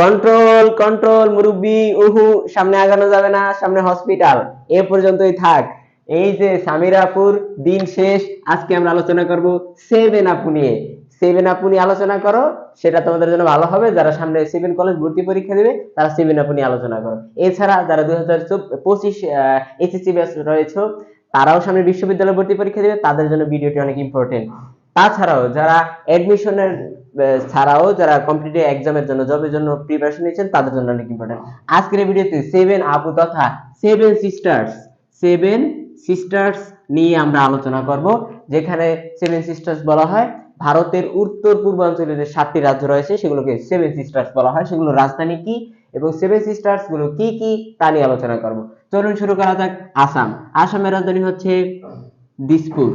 Control control মুরব্বি, উহু, সামনে আগানো যাবে না, সামনে হসপিটাল এ পর্যন্তই থাক। এই যে সামিরাপুর, দিন শেষ, আজকে আমরা আলোচনা করব সেভেন আপু নিয়ে। সেভেন আপু নিয়ে আলোচনা করো, সেটা তোমাদের জন্য ভালো হবে। যারা সামনে সেভেন কলেজ ভর্তি পরীক্ষা দেবে, তারা সেভেন আপু নিয়ে আলোচনা করো। এছাড়া যারা দুই হাজার পঁচিশ এসএসসি ব্যাচ রয়েছে, তারাও সামনে বিশ্ববিদ্যালয় ভর্তি পরীক্ষা দেবে, তাদের জন্য ভিডিওটি অনেক ইম্পর্টেন্ট তাছাড়াও যারা অ্যাডমিশনের ছাড়াও যারা কম্পিটিটিভ এক্সামের জন্য জবের জন্য প্রিপারেশন নিচ্ছেন, তাদের জন্য অনেক ইম্পর্টেন্ট আজকের ভিডিওতে সেভেন আপু তথা সেভেন সিস্টার্স সেভেন সিস্টার্স নিয়ে আমরা আলোচনা করব, যেখানে সেভেন সিস্টার্স বলা হয়। ভারতের উত্তর পূর্বাঞ্চলে যে সাতটি রাজ্য রয়েছে, সেগুলোকে সেভেন সিস্টার্স বলা হয়। সেগুলো রাজধানী কি এবং সেভেন সিস্টার্সগুলো কি কি তা নিয়ে আলোচনা করব। চলুন শুরু করা যাক আসাম। আসামের রাজধানী হচ্ছে দিসপুর।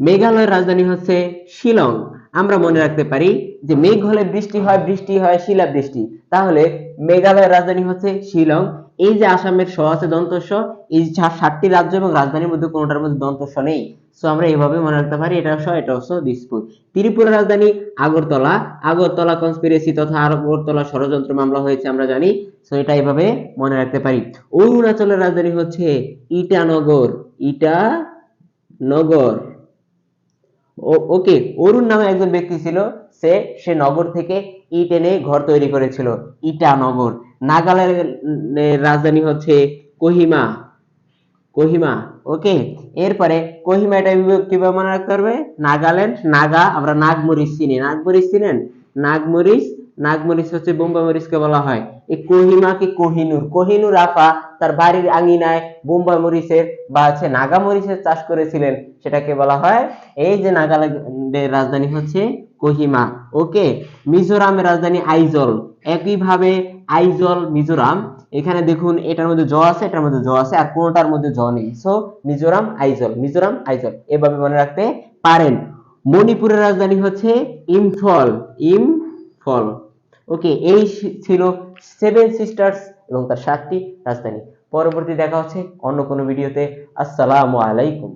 মেঘালয়ের রাজধানী হচ্ছে শিলং। আমরা মনে রাখতে পারি যে মেঘ হলে বৃষ্টি হয় বৃষ্টি হয় শিলা বৃষ্টি তাহলে মেঘালয়ের রাজধানী হচ্ছে শিলং। এই যে আসামের স আছে দন্তস্ব, এই সাতটি রাজ্য এবং রাজধানীর মধ্যে কোনোটার মধ্যে দন্তস্ব নেই। সো আমরা এইভাবে মনে রাখতে পারি, এটা স, এটা হচ্ছে দিসপুর। ত্রিপুরা রাজধানী আগরতলা। আগরতলা কনস্পিরেসি তথা আগরতলা ষড়যন্ত্র মামলা হয়েছে, আমরা জানি। সো এটা এইভাবে মনে রাখতে পারি। অরুণাচলের রাজধানী হচ্ছে ইটানগর। ইটানগর। ওকে, অরুণ নামে একজন ব্যক্তি ছিল। সে সে নগর থেকে ইট এনে ঘর তৈরি করেছিল। ইটানগর নাগাল্যান্ডের রাজধানী হচ্ছে কোহিমা। কোহিমা, ওকে। এরপরে কোহিমা এটা কীভাবে মনে রাখতে পারবে? নাগাল্যান্ড, নাগা, আমরা নাগমরিচ চিনি। নাগমরিচ চিনেন? নাগমরিচ নাগমরিচ হচ্ছে বোম্বা মরিচকে বলা হয়। এই কোহিমাকে কোহিনুর কোহিনুর আফা তার বাড়ির আঙিনায় বোম্বা মরিচের বা হচ্ছে নাগা মরিচের চাষ করেছিলেন, সেটাকে বলা হয়। এই যে নাগাল্যান্ডের রাজধানী হচ্ছে কোহিমা, ওকে? মিজোরামের রাজধানী আইজল, একইভাবে আইজল, মিজোরাম, এখানে দেখুন এটার মধ্যে জ আছে, এটার মধ্যে জ আছে, আর কোনোটার মধ্যে জ নেই। সো মিজোরাম, আইজল মিজোরাম, আইজল, এভাবে মনে রাখতে পারেন। মণিপুরের রাজধানী হচ্ছে ইম্ফল ইম্ফল। ওকে এই ছিল সেভেন সিস্টার্স এবং তার সাতটি রাজধানী। পরবর্তী দেখা হচ্ছে অন্য কোনো ভিডিওতে আসসালামু আলাইকুম।